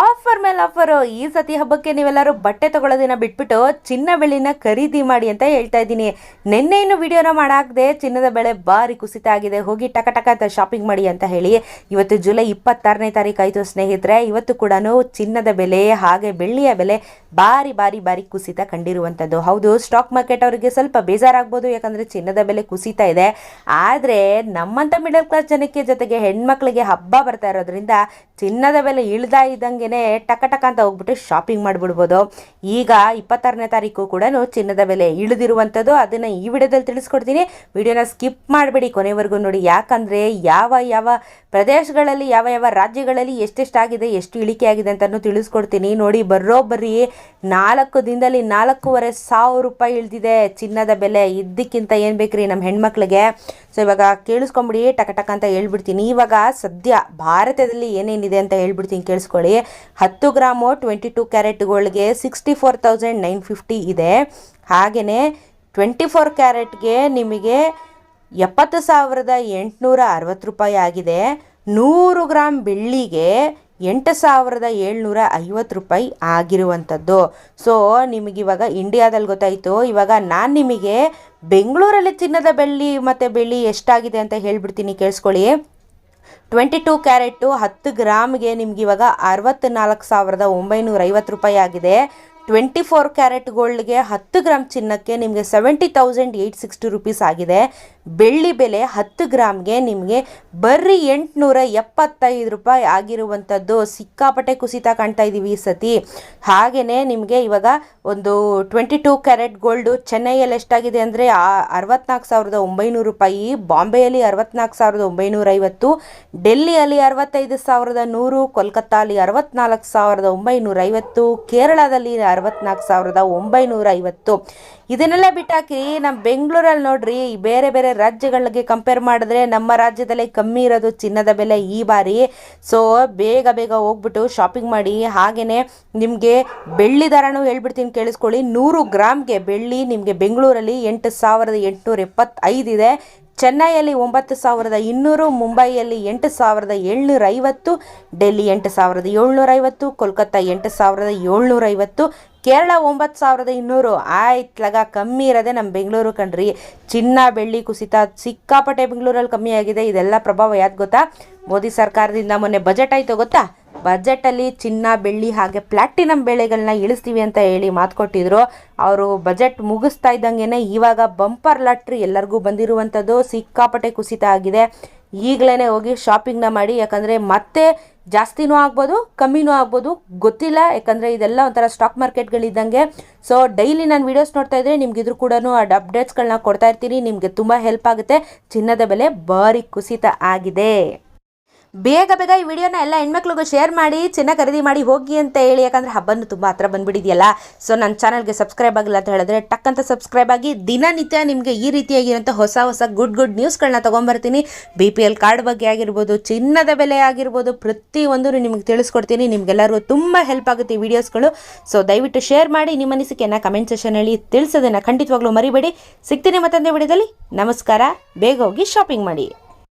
Offer ಮೇಲೆ offer, ಈ ಸತಿ ಹಬ್ಬಕ್ಕೆ ನೀವೆಲ್ಲರೂ ಬಟ್ಟೆ ತಗೊಳ್ಳೋದನ್ನ ಬಿಟ್ಬಿಟ್ಟು ಚಿನ್ನ ಬೆಳ್ಳಿನ ಖರೀದಿ ಮಾಡಿ ಅಂತ ಹೇಳ್ತಾ ಇದ್ದೀನಿ. ನಿನ್ನೆ ಇನ್ನು ವಿಡಿಯೋನ ಮಾಡಾಕದೆ ಚಿನ್ನದ ಬೆಲೆ ಭಾರಿ ಕುಸಿತ ಆಗಿದೆ. ಹೋಗಿ ಟಕ ಟಕ ಅಂತ ಶಾಪಿಂಗ್ ಮಾಡಿ ಅಂತ ಹೇಳಿ ಇವತ್ತು ಜುಲೈ ಇಪ್ಪತ್ತಾರನೇ ತಾರೀಕು ಆಯಿತು ಸ್ನೇಹಿತರೆ. ಇವತ್ತು ಕೂಡ ಚಿನ್ನದ ಬೆಲೆ, ಹಾಗೆ ಬೆಳ್ಳಿಯ ಬೆಲೆ ಭಾರಿ ಭಾರಿ ಬಾರಿ ಕುಸಿತ ಕಂಡಿರುವಂಥದ್ದು. ಹೌದು ಸ್ಟಾಕ್ ಮಾರ್ಕೆಟ್ ಅವರಿಗೆ ಸ್ವಲ್ಪ ಬೇಜಾರಾಗ್ಬೋದು, ಯಾಕಂದರೆ ಚಿನ್ನದ ಬೆಲೆ ಕುಸಿತ ಇದೆ. ಆದರೆ ನಮ್ಮಂಥ ಮಿಡಲ್ ಕ್ಲಾಸ್ ಜನಕ್ಕೆ ಜೊತೆಗೆ ಹೆಣ್ಮಕ್ಳಿಗೆ ಹಬ್ಬ ಬರ್ತಾ ಇರೋದ್ರಿಂದ ಚಿನ್ನದ ಬೆಲೆ ಇಳ್ದಾ ಇದ್ದಂಗೆನೆ ಟಕ ಟಕ ಅಂತ ಹೋಗ್ಬಿಟ್ಟು ಶಾಪಿಂಗ್ ಮಾಡಿಬಿಡ್ಬೋದು. ಈಗ ಇಪ್ಪತ್ತಾರನೇ ತಾರೀಕು ಕೂಡ ಚಿನ್ನದ ಬೆಲೆ ಇಳಿದಿರುವಂಥದ್ದು. ಅದನ್ನು ಈ ವಿಡಿಯೋದಲ್ಲಿ ತಿಳಿಸ್ಕೊಡ್ತೀನಿ. ವಿಡಿಯೋನ ಸ್ಕಿಪ್ ಮಾಡಬೇಡಿ ಕೊನೆವರೆಗೂ ನೋಡಿ. ಯಾಕಂದರೆ ಯಾವ ಯಾವ ಪ್ರದೇಶಗಳಲ್ಲಿ, ಯಾವ ಯಾವ ರಾಜ್ಯಗಳಲ್ಲಿ ಎಷ್ಟೆಷ್ಟಾಗಿದೆ, ಎಷ್ಟು ಇಳಿಕೆ ಆಗಿದೆ ಅಂತಲೂ ತಿಳಿಸ್ಕೊಡ್ತೀನಿ. ನೋಡಿ, ಬರೋಬ್ಬರಿ ನಾಲ್ಕು ದಿನದಲ್ಲಿ ನಾಲ್ಕೂವರೆ ಸಾವಿರ ರೂಪಾಯಿ ಇಳಿದಿದೆ ಚಿನ್ನದ ಬೆಲೆ. ಇದ್ದಕ್ಕಿಂತ ಏನು ಬೇಕ್ರಿ ನಮ್ಮ ಹೆಣ್ಮಕ್ಳಿಗೆ? ಸೊ ಇವಾಗ ಕೇಳಿಸ್ಕೊಂಬಿಡಿ, ಟಕ ಟಕ ಅಂತ ಹೇಳ್ಬಿಡ್ತೀನಿ. ಇವಾಗ ಸದ್ಯ ಭಾರತದಲ್ಲಿ ಏನೇನಿದೆ ಅಂತ ಹೇಳ್ಬಿಡ್ತೀನಿ, ಕೇಳಿಸ್ಕೊಳ್ಳಿ. ಹತ್ತು gram twenty two ಕ್ಯಾರೆಟ್ಗಳಿಗೆ sixty four thousand nine fifty ಇದೆ. ಹಾಗೆಯೇ ಟ್ವೆಂಟಿ ಫೋರ್ ಕ್ಯಾರೆಟ್ಗೆ ನಿಮಗೆ ಎಪ್ಪತ್ತು ಸಾವಿರದ ಎಂಟುನೂರ ಅರವತ್ತು ರೂಪಾಯಿ ಆಗಿದೆ. ನೂರು ಗ್ರಾಮ್ ಬೆಳ್ಳಿಗೆ ಎಂಟು ಸಾವಿರದ ಏಳ್ನೂರ ಐವತ್ತು ರೂಪಾಯಿ ಆಗಿರುವಂಥದ್ದು. ಸೊ ನಿಮಗಿವಾಗ ಇಂಡಿಯಾದಲ್ಲಿ ಗೊತ್ತಾಯಿತು. ಇವಾಗ ನಾನು ನಿಮಗೆ ಬೆಂಗಳೂರಲ್ಲಿ ಚಿನ್ನದ ಬೆಳ್ಳಿ ಮತ್ತು ಬೆಳ್ಳಿ ಎಷ್ಟಾಗಿದೆ ಅಂತ ಹೇಳಿಬಿಡ್ತೀನಿ, ಕೇಳಿಸ್ಕೊಳ್ಳಿ. ಟ್ವೆಂಟಿ ಟೂ ಕ್ಯಾರೆಟು ಹತ್ತು ಗ್ರಾಮ್ಗೆ ನಿಮ್ಗೆ ಇವಾಗ ಅರವತ್ತ್ನಾಲ್ಕು ಸಾವಿರದ ಒಂಬೈನೂರ ಐವತ್ತು ರೂಪಾಯಿ ಆಗಿದೆ. ಟ್ವೆಂಟಿ ಫೋರ್ ಕ್ಯಾರೆಟ್ ಗೋಲ್ಡ್ಗೆ ಹತ್ತು ಗ್ರಾಮ್ ಚಿನ್ನಕ್ಕೆ ನಿಮಗೆ seventy thousand eight sixty rupees ಆಗಿದೆ. ಬೆಳ್ಳಿ ಬೆಲೆ ಹತ್ತು ಗ್ರಾಮ್ಗೆ ನಿಮಗೆ ಬರ್ರಿ ಎಂಟುನೂರ ಎಪ್ಪತ್ತೈದು ರೂಪಾಯಿ ಆಗಿರುವಂಥದ್ದು. ಸಿಕ್ಕಾಪಟ್ಟೆ ಕುಸಿತ ಕಾಣ್ತಾ ಇದ್ದೀವಿ ಈ ಸತಿ. ಹಾಗೆಯೇ ನಿಮಗೆ ಇವಾಗ ಒಂದು ಟ್ವೆಂಟಿ ಟೂ ಕ್ಯಾರೆಟ್ ಗೋಲ್ಡು ಚೆನ್ನೈಯಲ್ಲಿ ಎಷ್ಟಾಗಿದೆ ಅಂದರೆ ಅರವತ್ನಾಲ್ಕು ಸಾವಿರದ ಒಂಬೈನೂರು ರೂಪಾಯಿ, ಬಾಂಬೆಯಲ್ಲಿ ಅರವತ್ನಾಲ್ಕು ಸಾವಿರದ ಒಂಬೈನೂರ ಐವತ್ತು, ಡೆಲ್ಲಿಯಲ್ಲಿ ಅರವತ್ತೈದು ಸಾವಿರದ ನೂರು ಕೋಲ್ಕತ್ತಾಲಿ ಅರವತ್ನಾಲ್ಕು ಸಾವಿರದ ಒಂಬೈನೂರ ಐವತ್ತು, ಕೇರಳದಲ್ಲಿ ಅರವತ್ನಾಲ್ಕು ಸಾವಿರದ ಒಂಬೈನೂರ ಐವತ್ತು. ಇದನ್ನೆಲ್ಲ ಬಿಟ್ಟಾಕಿ ನಮ್ಮ ಬೆಂಗಳೂರಲ್ಲಿ ನೋಡ್ರಿ, ಬೇರೆ ಬೇರೆ ರಾಜ್ಯಗಳಿಗೆ ಕಂಪೇರ್ ಮಾಡಿದ್ರೆ ನಮ್ಮ ರಾಜ್ಯದಲ್ಲೇ ಕಮ್ಮಿ ಇರೋದು ಚಿನ್ನದ ಬೆಲೆ ಈ ಬಾರಿ. ಸೊ ಬೇಗ ಬೇಗ ಹೋಗ್ಬಿಟ್ಟು ಶಾಪಿಂಗ್ ಮಾಡಿ. ಹಾಗೆಯೇ ನಿಮಗೆ ಬೆಳ್ಳಿ ದರನೂ ಹೇಳ್ಬಿಡ್ತೀನಿ ಕೇಳಿಸ್ಕೊಳ್ಳಿ. ನೂರು ಗ್ರಾಮ್ಗೆ ಬೆಳ್ಳಿ ನಿಮಗೆ ಬೆಂಗಳೂರಲ್ಲಿ ಎಂಟು ಸಾವಿರದ ಎಂಟುನೂರ ಎಪ್ಪತ್ತೈದಿದೆ ಚೆನ್ನೈಯಲ್ಲಿ ಒಂಬತ್ತು ಸಾವಿರದ ಇನ್ನೂರು, ಮುಂಬೈಯಲ್ಲಿ ಎಂಟು ಸಾವಿರದ ಏಳ್ನೂರ ಐವತ್ತು, ಡೆಲ್ಲಿ ಎಂಟು ಸಾವಿರದ ಏಳ್ನೂರ ಐವತ್ತು, ಕೋಲ್ಕತ್ತಾ ಎಂಟು ಸಾವಿರದ ಏಳ್ನೂರ ಐವತ್ತು, ಕೇರಳ ಒಂಬತ್ತು ಸಾವಿರದ ಇನ್ನೂರು. ಆಯ್ತು ಲಗ, ಕಮ್ಮಿ ಇರೋದೆ ನಮ್ಮ ಬೆಂಗಳೂರು ಕಣ್ರಿ. ಚಿನ್ನ, ಬೆಳ್ಳಿ, ಕುಸಿತ ಸಿಕ್ಕಾಪಟ್ಟೆ ಬೆಂಗಳೂರಲ್ಲಿ ಕಮ್ಮಿ ಆಗಿದೆ. ಇದೆಲ್ಲ ಪ್ರಭಾವ ಯಾವ್ದು ಗೊತ್ತಾ? ಮೋದಿ ಸರ್ಕಾರದಿಂದ ಮೊನ್ನೆ ಬಜೆಟ್ ಆಯಿತು ಗೊತ್ತಾ? ಬಜೆಟಲ್ಲಿ ಚಿನ್ನ, ಬೆಳ್ಳಿ ಹಾಗೆ ಪ್ಲಾಟಿನಮ್ ಬೆಳೆಗಳನ್ನ ಇಳಿಸ್ತೀವಿ ಅಂತ ಹೇಳಿ ಮಾತು ಕೊಟ್ಟಿದ್ರು. ಅವರು ಬಜೆಟ್ ಮುಗಿಸ್ತಾ ಇದ್ದಂಗೆ ಇವಾಗ ಬಂಪರ್ ಲಾಟ್ರಿ ಎಲ್ಲರಿಗೂ ಬಂದಿರುವಂಥದ್ದು ಸಿಕ್ಕಾಪಟ್ಟೆ ಕುಸಿತ ಆಗಿದೆ. ಈಗಲೇ ಹೋಗಿ ಶಾಪಿಂಗ್ನ ಮಾಡಿ, ಯಾಕಂದರೆ ಮತ್ತೆ ಜಾಸ್ತಿನೂ ಆಗ್ಬೋದು, ಕಮ್ಮಿನೂ ಆಗ್ಬೋದು, ಗೊತ್ತಿಲ್ಲ. ಯಾಕಂದರೆ ಇದೆಲ್ಲ ಒಂಥರ ಸ್ಟಾಕ್ ಮಾರ್ಕೆಟ್ಗಳಿದ್ದಂಗೆ. ಸೊ ಡೈಲಿ ನಾನು ವೀಡಿಯೋಸ್ ನೋಡ್ತಾ ಇದ್ದರೆ ನಿಮ್ಗೆ ಇದ್ರ ಕೂಡ ಅಪ್ಡೇಟ್ಸ್ಗಳನ್ನ ಕೊಡ್ತಾ ಇರ್ತೀನಿ. ನಿಮಗೆ ತುಂಬ ಹೆಲ್ಪ್ ಆಗುತ್ತೆ. ಚಿನ್ನದ ಬೆಲೆ ಭಾರಿ ಕುಸಿತ ಆಗಿದೆ. ಬೇಗ ಬೇಗ ಈ ವಿಡಿಯೋನ ಎಲ್ಲ ಹೆಣ್ಮಕ್ಳಿಗೂ ಶೇರ್ ಮಾಡಿ, ಚಿನ್ನ ಖರೀದಿ ಮಾಡಿ ಹೋಗಿ ಅಂತ ಹೇಳಿ. ಯಾಕಂದರೆ ಹಬ್ಬನೂ ತುಂಬ ಹತ್ರ ಬಂದ್ಬಿಟ್ಟಿದೆಯಲ್ಲ. ಸೊ ನನ್ನ ಚಾನಲ್ಗೆ ಸಬ್ಸ್ಕ್ರೈಬ್ ಆಗಿಲ್ಲ ಅಂತ ಹೇಳಿದ್ರೆ ಟಕ್ ಅಂತ ಸಬ್ಸ್ಕ್ರೈಬ್ ಆಗಿ ದಿನನಿತ್ಯ ನಿಮಗೆ ಈ ರೀತಿಯಾಗಿರೋಂಥ ಹೊಸ ಹೊಸ ಗುಡ್ ಗುಡ್ ನ್ಯೂಸ್ಗಳನ್ನ ತೊಗೊಂಬರ್ತೀನಿ. ಬಿ ಪಿ ಎಲ್ ಕಾರ್ಡ್ ಬಗ್ಗೆ ಆಗಿರ್ಬೋದು, ಚಿನ್ನದ ಬೆಲೆ ಆಗಿರ್ಬೋದು ಪ್ರತಿಯೊಂದೂ ನಿಮಗೆ ತಿಳಿಸ್ಕೊಡ್ತೀನಿ. ನಿಮಗೆಲ್ಲರಿಗೂ ತುಂಬ ಹೆಲ್ಪ್ ಆಗುತ್ತೆ ಈ ವಿಡಿಯೋಸ್ಗಳು ಸೊ ದಯವಿಟ್ಟು ಶೇರ್ ಮಾಡಿ, ನಿಮ್ಮ ಅನಿಸಿಕೆಯನ್ನು ಕಮೆಂಟ್ ಸೆಷನಲ್ಲಿ ತಿಳಿಸೋದನ್ನು ಖಂಡಿತವಾಗ್ಲೂ ಮರಿಬೇಡಿ. ಸಿಗ್ತೀನಿ ಮತ್ತೊಂದೇ ವಿಡಿಯೋದಲ್ಲಿ. ನಮಸ್ಕಾರ. ಬೇಗ ಹೋಗಿ ಶಾಪಿಂಗ್ ಮಾಡಿ.